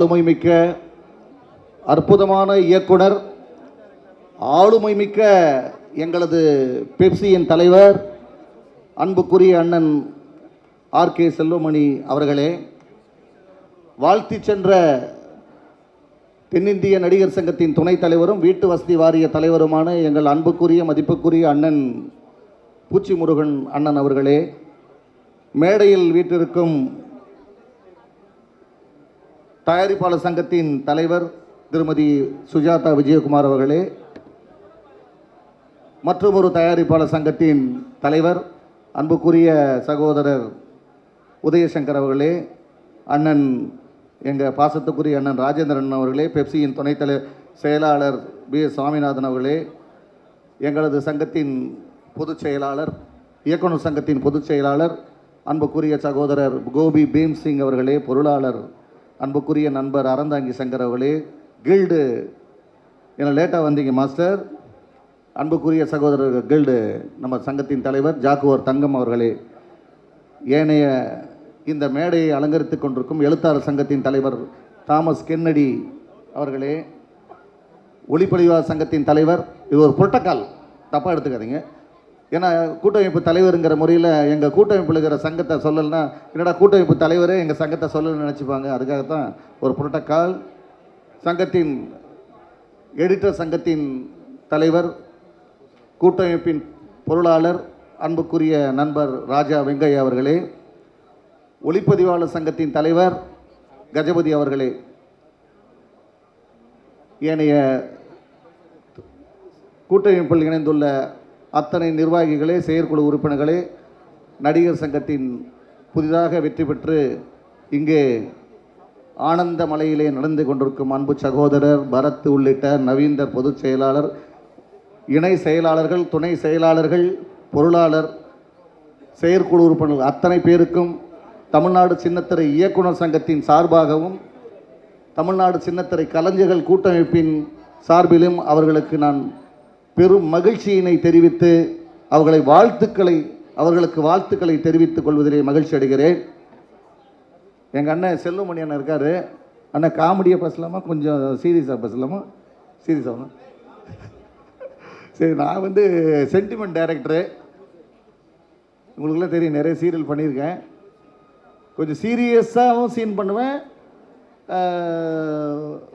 ஆளுமை மிக்க அற்புதமான இயக்குனர் ஆளுமை மிக்க எங்களது பெப்சியின் தலைவர் அன்புக்குரிய அண்ணன் ஆர் கே செல்வமணி அவர்களே வாழ்த்தி சென்ற தென்னிந்திய நடிகர் சங்கத்தின் துணைத் தலைவரும் வீட்டு வசதி வாரிய தலைவருமான எங்கள் அன்புக்குரிய மதிப்புக்குரிய அண்ணன் பூச்சி முருகன் அண்ணன் அவர்களே மேடையில் வீட்டிற்கும் தயாரிப்பாளர் சங்கத்தின் தலைவர் திருமதி சுஜாதா விஜயகுமார் அவர்களே மற்றும் ஒரு தயாரிப்பாளர் சங்கத்தின் தலைவர் அன்புக்குரிய சகோதரர் உதயசங்கர் அவர்களே அண்ணன் எங்கள் பாசத்துக்குரிய அண்ணன் ராஜேந்திரன் அவர்களே பெப்சியின் துணைத்தலை செயலாளர் பி எஸ் சுவாமிநாதன் அவர்களே எங்களது சங்கத்தின் பொதுச் செயலாளர் இயக்குனர் சங்கத்தின் பொதுச் செயலாளர் அன்புக்குரிய சகோதரர் கோபி பீம் சிங் அவர்களே பொருளாளர் அன்புக்குரிய நண்பர் அறந்தாங்கி சங்கர் அவர்களே கில்டு என்ன லேட்டாக வந்தீங்க மாஸ்டர். அன்புக்குரிய சகோதரர் கில்டு நம்ம சங்கத்தின் தலைவர் ஜாக்குவர் தங்கம் அவர்களே. ஏனைய இந்த மேடையை அலங்கரித்துக் கொண்டிருக்கும் எழுத்தாளர் சங்கத்தின் தலைவர் தாமஸ் கென்னடி அவர்களே. ஒளிப்பதிவாளர் சங்கத்தின் தலைவர் இது ஒரு புரோட்டோக்கால் தப்பாக எடுத்துக்காதீங்க. ஏன்னா கூட்டமைப்பு தலைவருங்கிற முறையில் எங்கள் கூட்டமைப்பில் இருக்கிற சங்கத்தை சொல்லலைன்னா என்னடா கூட்டமைப்பு தலைவரே எங்கள் சங்கத்தை சொல்லணும்னு நினச்சிப்பாங்க. அதுக்காகத்தான் ஒரு புரோட்டோக்கால் சங்கத்தின் எடிட்டர் சங்கத்தின் தலைவர் கூட்டமைப்பின் பொருளாளர் அன்புக்குரிய நண்பர் ராஜா வெங்கையா அவர்களே ஒளிப்பதிவாளர் சங்கத்தின் தலைவர் கஜபதி அவர்களே ஏனைய கூட்டமைப்பில் இணைந்துள்ள அத்தனை நிர்வாகிகளே செயற்குழு உறுப்பினர்களே நடிகர் சங்கத்தின் புதிதாக வெற்றி பெற்று இங்கே ஆனந்த மலையிலே நடந்து கொண்டிருக்கும் அன்பு சகோதரர் பரத் உள்ளிட்ட நவீந்தர் பொதுச் செயலாளர் இணை செயலாளர்கள் துணை செயலாளர்கள் பொருளாளர் செயற்குழு உறுப்பினர்கள் அத்தனை பேருக்கும் தமிழ்நாடு சின்னத்திரை இயக்குனர் சங்கத்தின் சார்பாகவும் தமிழ்நாடு சின்னத்திரை கலைஞர்கள் கூட்டமைப்பின் சார்பிலும் அவர்களுக்கு நான் பெரும் மகிழ்ச்சியினை தெரிவித்து அவர்களை வாழ்த்துக்களை அவர்களுக்கு வாழ்த்துக்களை தெரிவித்துக் கொள்வதிலே மகிழ்ச்சி அடைகிறேன். எங்கள் அண்ணன் செல்வமணி அண்ணன் இருக்கார். அண்ணன் காமெடியாக பேசலாமா? கொஞ்சம் சீரியஸாக பேசலாமா? சீரியஸாக சரி நான் வந்து சென்டிமெண்ட் டைரக்டரு உங்களுக்குலாம் தெரியும் நிறைய சீரியல் பண்ணியிருக்கேன். கொஞ்சம் சீரியஸாகவும் சீன் பண்ணுவேன்.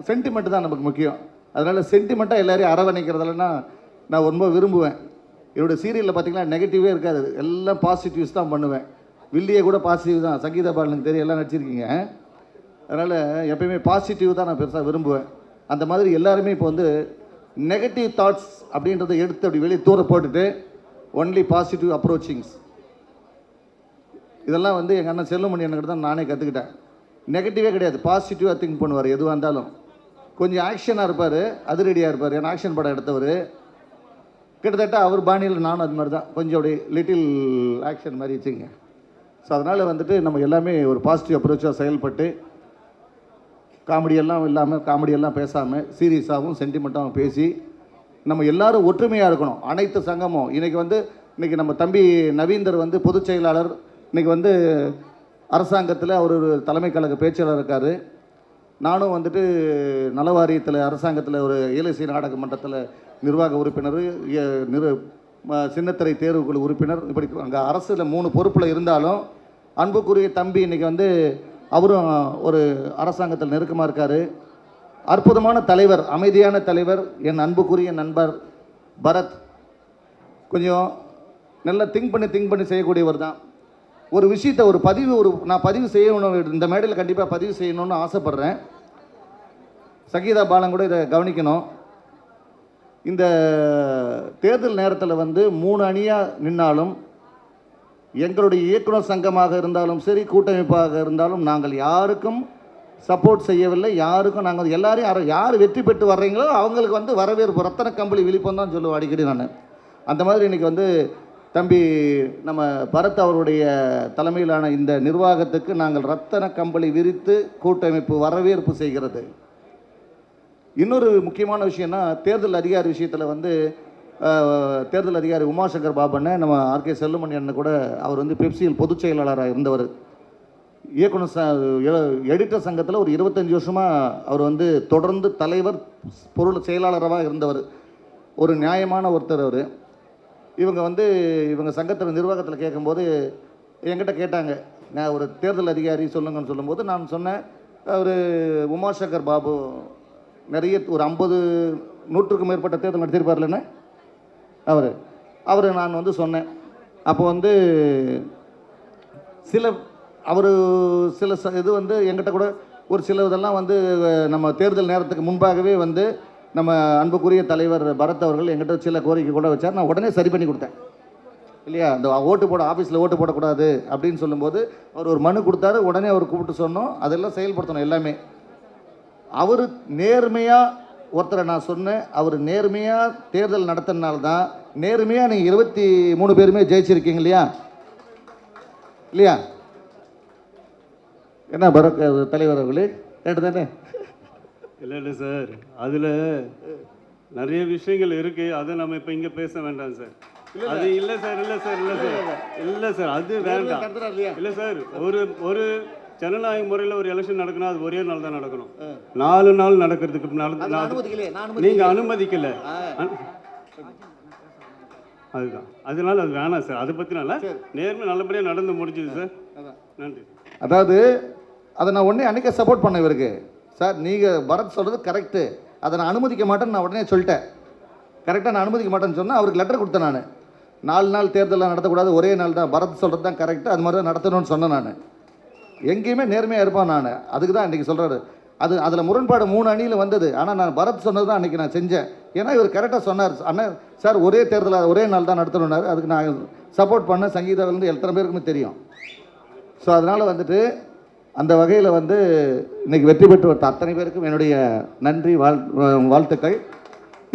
சென்டிமெண்ட் தான் நமக்கு முக்கியம். அதனால் சென்டிமெண்ட்டாக எல்லோரையும் அரவணைக்கிறதுலன்னா நான் ரொம்ப விரும்புவேன். என்னோடய சீரியலில் பார்த்தீங்கன்னா நெகட்டிவே இருக்காது. எல்லாம் பாசிட்டிவ்ஸ் தான் பண்ணுவேன். வில்லியே கூட பாசிட்டிவ் தான். சங்கீதா பாலனுக்கு தெரியும் எல்லாம் நடிச்சிருக்கீங்க. அதனால் எப்பயுமே பாசிட்டிவ் தான் நான் பெருசாக விரும்புவேன். அந்த மாதிரி எல்லாருமே இப்போ வந்து நெகட்டிவ் தாட்ஸ் அப்படின்றத எடுத்து அப்படி வெளியே தூர போட்டுட்டு ஒன்லி பாசிட்டிவ் அப்ரோச்சிங்ஸ் இதெல்லாம் வந்து எங்கள் அண்ணன் செல்லுமணி அண்ணன் தான் நானே கற்றுக்கிட்டேன் நெகட்டிவே கிடையாது. பாசிட்டிவாக திங்க் பண்ணுவார் எதுவாக இருந்தாலும். கொஞ்சம் ஆக்ஷனாக இருப்பார் அதிரடியாக இருப்பார். ஏன்னா ஆக்ஷன் படம் எடுத்தவர். கிட்டத்தட்ட அவர் பாணியில் நானும் அது மாதிரி தான். கொஞ்சம் அப்படியே லிட்டில் ஆக்ஷன் மாதிரி வச்சுங்க ஸோ அதனால் வந்துட்டு நம்ம எல்லாமே ஒரு பாசிட்டிவ் அப்ரோச்சாக செயல்பட்டு காமெடியெல்லாம் இல்லாமல் காமெடியெல்லாம் பேசாமல் சீரியஸாகவும் சென்டிமெண்ட்டாகவும் பேசி நம்ம எல்லாரும் ஒற்றுமையாக இருக்கணும். அனைத்து சங்கமும். இன்றைக்கி வந்து இன்றைக்கி நம்ம தம்பி நவீந்தர் வந்து பொதுச் செயலாளர். இன்றைக்கி வந்து அரசாங்கத்தில் அவர் ஒரு தலைமை கழக பேச்சாளர் இருக்கார். நானும் வந்துட்டு நலவாரியத்தில் அரசாங்கத்தில் ஒரு இலசி நாடக மன்றத்தில் நிர்வாக உறுப்பினர் இய- நிறு சின்னத்திரை தேர்வுக்குழு உறுப்பினர் இப்படி அங்கே அரசில் மூணு பொறுப்பில் இருந்தாலும் அன்புக்குரிய தம்பி இன்றைக்கி வந்து அவரும் ஒரு அரசாங்கத்தில் நெருக்கமாக இருக்கார். அற்புதமான தலைவர் அமைதியான தலைவர் என் அன்புக்குரிய நண்பர் பரத். கொஞ்சம் நல்லா திங்க் பண்ணி திங்க் பண்ணி செய்யக்கூடியவர் தான். ஒரு விஷயத்தை ஒரு பதிவு ஒரு நான் பதிவு செய்யணும் இந்த மேடையில் கண்டிப்பாக பதிவு செய்யணும்னு ஆசைப்பட்றேன். சங்கீதா பாலன் கூட இதை கவனிக்கணும். இந்த தேர்தல் நேரத்தில் வந்து மூணு அணியாக நின்னாலும் எங்களுடைய இயக்குனர் சங்கமாக இருந்தாலும் சரி கூட்டமைப்பாக இருந்தாலும் நாங்கள் யாருக்கும் சப்போர்ட் செய்யவில்லை. யாருக்கும் நாங்கள் எல்லாரையும் யார் யார் வெற்றி பெற்று வர்றீங்களோ அவங்களுக்கு வந்து வரவேற்பு ரத்தன கம்பளி விழிப்பம் தான் சொல்லுவோம் அடிக்கடி நான். அந்த மாதிரி இன்றைக்கி வந்து தம்பி நம்ம பரத் அவருடைய தலைமையிலான இந்த நிர்வாகத்துக்கு நாங்கள் ரத்தன கம்பளி விரித்து கூட்டமைப்பு வரவேற்பு செய்கிறது. இன்னொரு முக்கியமான விஷயம்னா தேர்தல் அதிகாரி விஷயத்தில் வந்து தேர்தல் அதிகாரி உமாசங்கர் பாபண்ண நம்ம ஆர்கே செல்லுமணி அண்ணன் கூட அவர் வந்து பெப்சியில் பொதுச் செயலாளராக இருந்தவர். இயக்குனர் ச எடிட்டர் சங்கத்தில் ஒரு இருபத்தஞ்சி வருஷமாக அவர் வந்து தொடர்ந்து தலைவர் பொருள் செயலாளராக இருந்தவர். ஒரு நியாயமான ஒருத்தர் அவர். இவங்க வந்து இவங்க சங்கத்தில் நிர்வாகத்தில் கேட்கும்போது என்கிட்ட கேட்டாங்க. நான் ஒரு தேர்தல் அதிகாரி சொல்லுங்கன்னு சொல்லும்போது நான் சொன்னேன். அவர் உமாசங்கர் பாபு நிறைய ஒரு ஐம்பது நூற்றுக்கும் மேற்பட்ட தேர்தல் நடத்தியிருப்பார்லண்ணே அவர். அவர் நான் வந்து சொன்னேன். அப்போ வந்து சில அவர் சில ச இது வந்து எங்கிட்ட கூட ஒரு சில இதெல்லாம் வந்து நம்ம தேர்தல் நேரத்துக்கு முன்பாகவே வந்து நம்ம அன்புக்குரிய தலைவர் பரத் அவர்கள் எங்கிட்ட சில கோரிக்கை கூட வச்சார். நான் உடனே சரி பண்ணி கொடுத்தேன். இல்லையா? அந்த ஓட்டு போட ஆஃபீஸில் ஓட்டு போடக்கூடாது அப்படின்னு சொல்லும்போது அவர் ஒரு மனு கொடுத்தாரு. உடனே அவர் கூப்பிட்டு சொன்னோம். அதெல்லாம் செயல்படுத்தணும் எல்லாமே. அவர் நேர்மையாக ஒருத்தரை நான் சொன்னேன் அவர் நேர்மையாக தேர்தல் நடத்தினால தான் நேர்மையாக நீங்கள் இருபத்தி மூணு பேருமே ஜெயிச்சிருக்கீங்க இல்லையா? இல்லையா? என்ன பரத் தலைவர் அவர்களே? கேட்டு தானே இல்லை இல்லை சார். அதில் நிறைய விஷயங்கள் இருக்கு. அதை நம்ம இப்போ இங்கே பேச வேண்டாம் சார். அது இல்லை சார். இல்லை சார். இல்லை சார். இல்லை சார். அது வேண்டாம். இல்லை சார். ஒரு ஒரு ஜனநாயக முறையில் ஒரு எலெக்ஷன் நடக்கணும் அது ஒரே நாள் தான் நடக்கணும் நாலு நாள் நடக்கிறதுக்கு நான் நீங்கள் அனுமதிக்கல. அனுமதிக்கல அனு- அதுதான். அதனால அது வேணாம் சார். அதை பற்றினால நேர்மை நல்லபடியாக நடந்து முடிஞ்சுது சார். நன்றி. அதாவது அதை நான் உடனே அன்றைக்கே சப்போர்ட் பண்ணேன் இவருக்கு. சார் நீங்கள் பரத் சொல்கிறது கரெக்டு அதை நான் அனுமதிக்க மாட்டேன்னு நான் உடனே சொல்லிட்டேன். கரெக்டாக நான் அனுமதிக்க மாட்டேன்னு சொன்னால் அவருக்கு லெட்டர் கொடுத்தேன் நான். நாலு நாள் தேர்தலாம் நடத்தக்கூடாது ஒரே நாள் தான் பரத் சொல்கிறது தான் கரெக்டு அது மாதிரி தான் நடத்தணும்னு சொன்னேன் நான். எங்கேயுமே நேர்மையாக இருப்பான் நான். அதுக்கு தான் இன்றைக்கி சொல்கிறாரு அது அதில் முரண்பாடு மூணு அணியில் வந்தது. ஆனால் நான் பரத் சொன்னது தான் அன்றைக்கி நான் செஞ்சேன். ஏன்னா இவர் கரெக்டாக சொன்னார். அண்ணன் சார் ஒரே தேர்தல் ஒரே நாள் தான் நடத்தணும்னாரு. அதுக்கு நான் சப்போர்ட் பண்ண சங்கீதாவிலேருந்து எத்தனை பேருக்குமே தெரியும். ஸோ அதனால் வந்துட்டு அந்த வகையில் வந்து இன்னைக்கு வெற்றி பெற்று வந்த அத்தனை பேருக்கும் என்னுடைய நன்றி வாழ் வாழ்த்துக்கள்.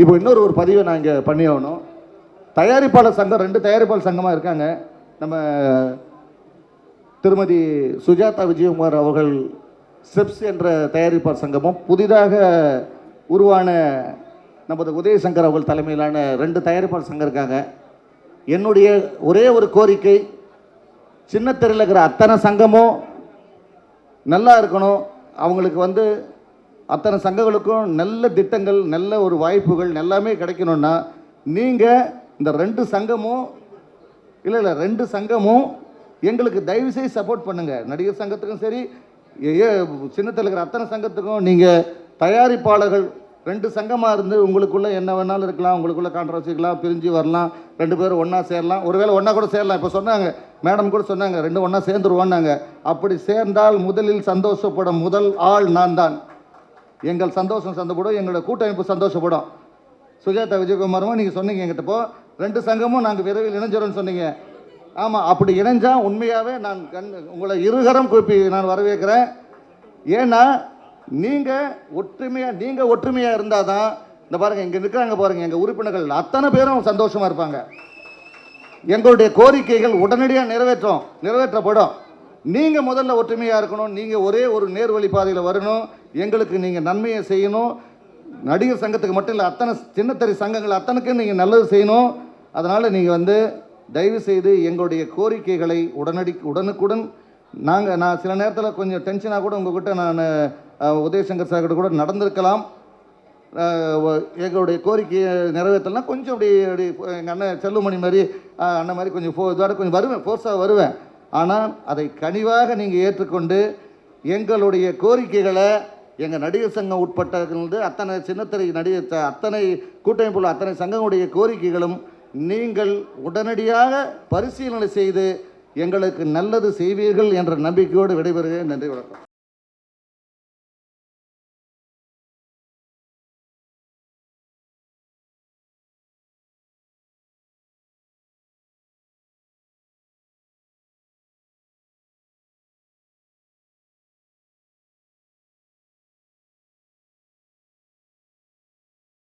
இப்போ இன்னொரு ஒரு பதிவை நான் இங்கே பண்ணி ஆகணும் தயாரிப்பாளர் சங்கம் ரெண்டு தயாரிப்பாளர் சங்கமாக இருக்காங்க. நம்ம திருமதி சுஜாதா விஜயகுமார் அவர்கள் செப்ஸ் என்ற தயாரிப்பார் சங்கமும் புதிதாக உருவான நமது உதயசங்கர் அவர்கள் தலைமையிலான ரெண்டு தயாரிப்பாளர் சங்கம் இருக்காங்க. என்னுடைய ஒரே ஒரு கோரிக்கை சின்ன தெருவில் இருக்கிற அத்தனை சங்கமும் நல்லா இருக்கணும். அவங்களுக்கு வந்து அத்தனை சங்கங்களுக்கும் நல்ல திட்டங்கள் நல்ல ஒரு வாய்ப்புகள் எல்லாமே கிடைக்கணும்னா நீங்கள் இந்த ரெண்டு சங்கமும் இல்லை இல்லை ரெண்டு சங்கமும் எங்களுக்கு தயவு செய்து சப்போர்ட் பண்ணுங்கள் நடிகர் சங்கத்துக்கும் சரி ஏ ஏ- சின்னத்தில் இருக்கிற அத்தனை சங்கத்துக்கும் நீங்கள் தயாரிப்பாளர்கள் ரெண்டு சங்கமாக இருந்து உங்களுக்குள்ளே என்ன வேணாலும் இருக்கலாம் உங்களுக்குள்ள கான்ட்ரவர்சிக்கலாம் பிரிஞ்சு வரலாம் ரெண்டு பேரும் ஒன்றா சேரலாம். ஒருவேளை ஒன்றா கூட சேரலாம் இப்போ சொன்னாங்க மேடம் கூட சொன்னாங்க ரெண்டு ஒன்றா சேர்ந்துருவோன்னாங்க. அப்படி சேர்ந்தால் முதலில் சந்தோஷப்படும் முதல் ஆள் நான் தான். எங்கள் சந்தோஷம் சந்தப்படும் எங்களோட கூட்டமைப்பு சந்தோஷப்படும். சுஜாதா விஜயகுமாரும் நீங்கள் சொன்னீங்க எங்கிட்ட இப்போ. ரெண்டு சங்கமும் நாங்கள் விரைவில் இணைஞ்சிரோம்னு சொன்னீங்க. ஆமாம் அப்படி இணைஞ்சா உண்மையாகவே நான் கண் உங்களை இருகரம் கூப்பி நான் வரவேற்கிறேன். ஏன்னா நீங்கள் ஒற்றுமையாக நீங்கள் ஒற்றுமையாக இருந்தால் தான் இந்த பாருங்கள் இங்கே நிற்கிறாங்க பாருங்கள் எங்கள் உறுப்பினர்கள் அத்தனை பேரும் சந்தோஷமாக இருப்பாங்க. எங்களுடைய கோரிக்கைகள் உடனடியாக நிறைவேற்றும் நிறைவேற்றப்படும். நீங்கள் முதல்ல ஒற்றுமையாக இருக்கணும் நீங்கள் ஒரே ஒரு நேர்வழி பாதையில் வரணும் எங்களுக்கு நீங்கள் நன்மையை செய்யணும். நடிகர் சங்கத்துக்கு மட்டும் இல்லை அத்தனை சின்னத்தறி சங்கங்கள் அத்தனைக்கும் நீங்கள் நல்லது செய்யணும். அதனால் நீங்கள் வந்து தயவுசெய்து எங்களுடைய கோரிக்கைகளை உடனடி உடனுக்குடன் நாங்கள் நான் சில நேரத்தில் கொஞ்சம் டென்ஷனாக கூட உங்கள்கிட்ட நான் உதயசங்கர் சார் கிட்ட கூட நடந்திருக்கலாம். எங்களுடைய கோரிக்கையை நிறைவேற்றலாம் கொஞ்சம் அப்படி அப்படி எங்கள் அண்ணன் செல்லுமணி மாதிரி அண்ணன் மாதிரி கொஞ்சம் ஃபோ இதோட கொஞ்சம் வருவேன் ஃபோர்ஸாக வருவேன். ஆனால் அதை கனிவாக நீங்கள் ஏற்றுக்கொண்டு எங்களுடைய கோரிக்கைகளை எங்கள் நடிகர் சங்கம் உட்பட்டது அத்தனை சின்னத்திரை நடிகர் அத்தனை கூட்டமைப்புள்ள அத்தனை சங்கங்களுடைய கோரிக்கைகளும் நீங்கள் உடனடியாக பரிசீலனை செய்து எங்களுக்கு நல்லது செய்வீர்கள் என்ற நம்பிக்கையோடு விடைபெறுகிறேன். நன்றி வணக்கம்.